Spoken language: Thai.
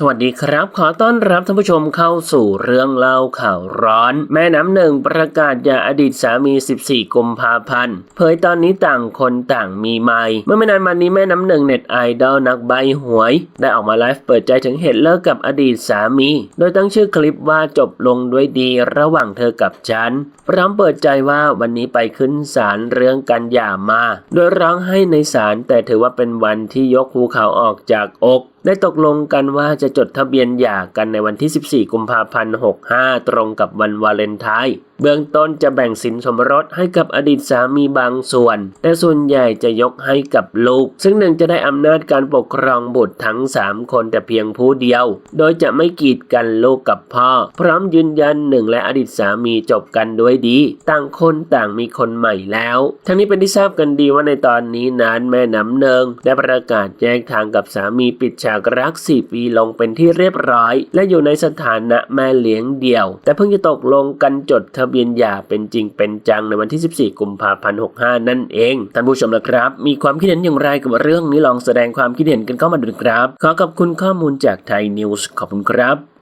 สวัสดีครับ ขอต้อนรับท่านผู้ชมเข้าสู่เรื่องเล่าข่าวร้อน แม่น้ำหนึ่งประกาศหย่าอดีตสามี 14 กุมภาพันธ์เผยตอนนี้ต่างคนต่างมีใหม่เมื่อไม่นานมานี้แม่น้ำหนึ่งเน็ตไอดอลนักใบหวย ได้ออกมาไลฟ์เปิดใจถึงเหตุเลิกกับอดีตสามี โดยตั้งชื่อคลิปว่าจบลงด้วยดีระหว่างเธอกับฉันพร้อมเปิดใจว่าวันนี้ไปขึ้นศาลเรื่องการหย่ามา โดยร้องให้ในศาลแต่ถือว่าเป็นวันที่ยกภูเขาออกจากอก ได้ตกลงกันว่าจะจดทะเบียนหย่ากันในวันที่ 14 กุมภาพันธ์ 65 ตรงกับวันวาเลนไทน์ เบื้องต้นจะแบ่งสินสมรสให้กับอดีตสามีบางส่วน แต่ส่วนใหญ่จะยกให้กับลูก ซึ่งหนึ่งจะได้อำนาจการปกครองบุตรทั้ง 3 คนแต่เพียงผู้เดียว โดยจะไม่กีดกันลูกกับพ่อ พร้อมยืนยันหนึ่งและอดีตสามีจบกันด้วยดี ต่างคนต่างมีคนใหม่แล้ว ทั้งนี้เป็นที่ทราบกันดีว่าในตอนนี้นั้นแม่น้ำเนิงได้ประกาศแยกทางกับสามีปิดฉากรัก4ปีลงเป็นที่เรียบร้อย และอยู่ในสถานะแม่เลี้ยงเดี่ยว แต่เพิ่งจะตกลงกันจดทะเบียนหย่าเป็นจริงเป็นจังในวันที่ 14 กุมภาพันธ์65 นั่นเอง ท่านผู้ชมนะครับ มีความคิดเห็นอย่างไรกับเรื่องนี้ลองแสดงความคิดเห็นกันเข้ามาดูครับ ขอขอบคุณข้อมูลจากไทยนิวส์ขอบคุณครับ